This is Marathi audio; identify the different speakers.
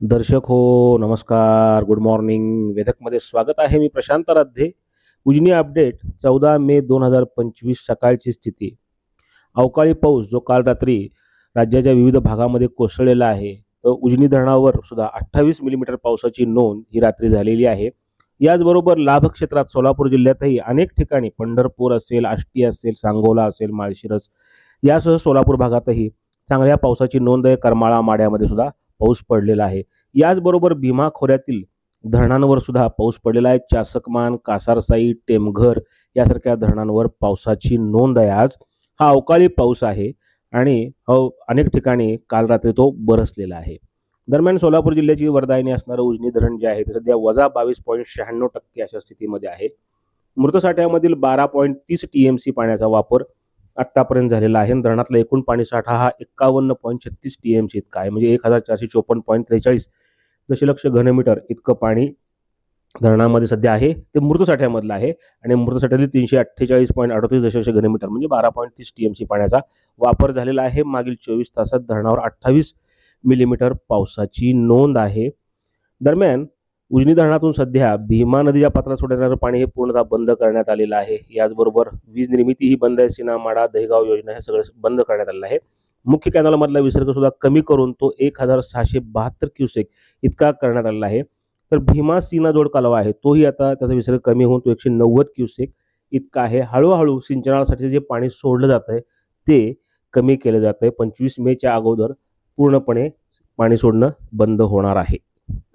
Speaker 1: दर्शक हो नमस्कार. गुड मॉर्निंग वेदकमध्ये स्वागत आहे मी प्रशांत राध्ये उजनी अपडेट चौदा मे दोन हजार पंचवीस सकाळची स्थिती. अवकाळी पाऊस जो काल रात्री राज्याच्या विविध भागामध्ये कोसळलेला आहे तर उजनी धरणावर सुद्धा अठ्ठावीस मिलीमीटर पावसाची नोंद ही रात्री झालेली आहे. याचबरोबर लाभ क्षेत्रात सोलापूर जिल्ह्यातही अनेक ठिकाणी पंढरपूर असेल आष्टी असेल सांगोला असेल माळशिरस यासह सोलापूर भागातही चांगल्या पावसाची नोंद आहे. करमाळा माड्यामध्ये सुद्धा पाऊस पडलेला आहे. याचबरोबर भीमा खोऱ्यातील धरणांवर सुद्धा पाऊस पडलेला आहे. चासकमान कासारसाई टेमघर यासारख्या धरणांवर पावसाची नोंद आहे. आज हा अवकाळी पाऊस आहे आणि अनेक ठिकाणी काल रात्री तो बरसलेला आहे. दरम्यान सोलापूर जिल्ह्याची वरदायनी असणारं उजनी धरण जे आहे ते सध्या वजा बावीस पॉईंट शहाण्णव टक्के अशा स्थितीमध्ये आहे. मृतसाठ्यामधील बारा पॉईंट तीस टी एम सी पाण्याचा वापर आत्तापर्यंत झालेला आहे. आणि धरणातला एकूण पाणी साठा हा एक्कावन्न पॉईंट छत्तीस टी एम सी इतका आहे. म्हणजे एक हजार चारशे चोपन्न पॉईंट त्रेचाळीस दशलक्ष घनमीटर इतकं पाणी धरणामध्ये सध्या आहे. ते मृतसाठ्यामधलं आहे आणि मृतसाठ्यातील तीनशे अठ्ठेचाळीस पॉईंट अडतीस दशलक्ष घनमीटर म्हणजे बारा पॉईंट तीस टी एम सी पाण्याचा वापर झालेला आहे. मागील चोवीस तासात धरणावर अठ्ठावीस मिलीमीटर पावसाची नोंद आहे. दरम्यान उजनी धरणातून सध्या भीमा नदीच्या पात्रात सोडण्यात येणारं पाणी हे पूर्णतः बंद करण्यात आलेलं आहे. याचबरोबर वीज निर्मिती ही बंद आहे. सिनामाडा दहेगाव योजना हे सगळं बंद करण्यात आलेलं आहे. मुख्य कॅनलमधला विसर्ग सुद्धा कमी करून तो एक हजार सहाशे बहात्तर क्युसेक इतका करण्यात आलेला आहे. तर भीमा सीना जोड कालवा आहे तोही आता त्याचा विसर्ग कमी होऊन तो एकशे नव्वद क्युसेक इतका आहे. हळूहळू सिंचनासाठी जे पाणी सोडलं जात आहे ते कमी केलं जात आहे. पंचवीस मेच्या अगोदर पूर्णपणे पाणी सोडणं बंद होणार आहे.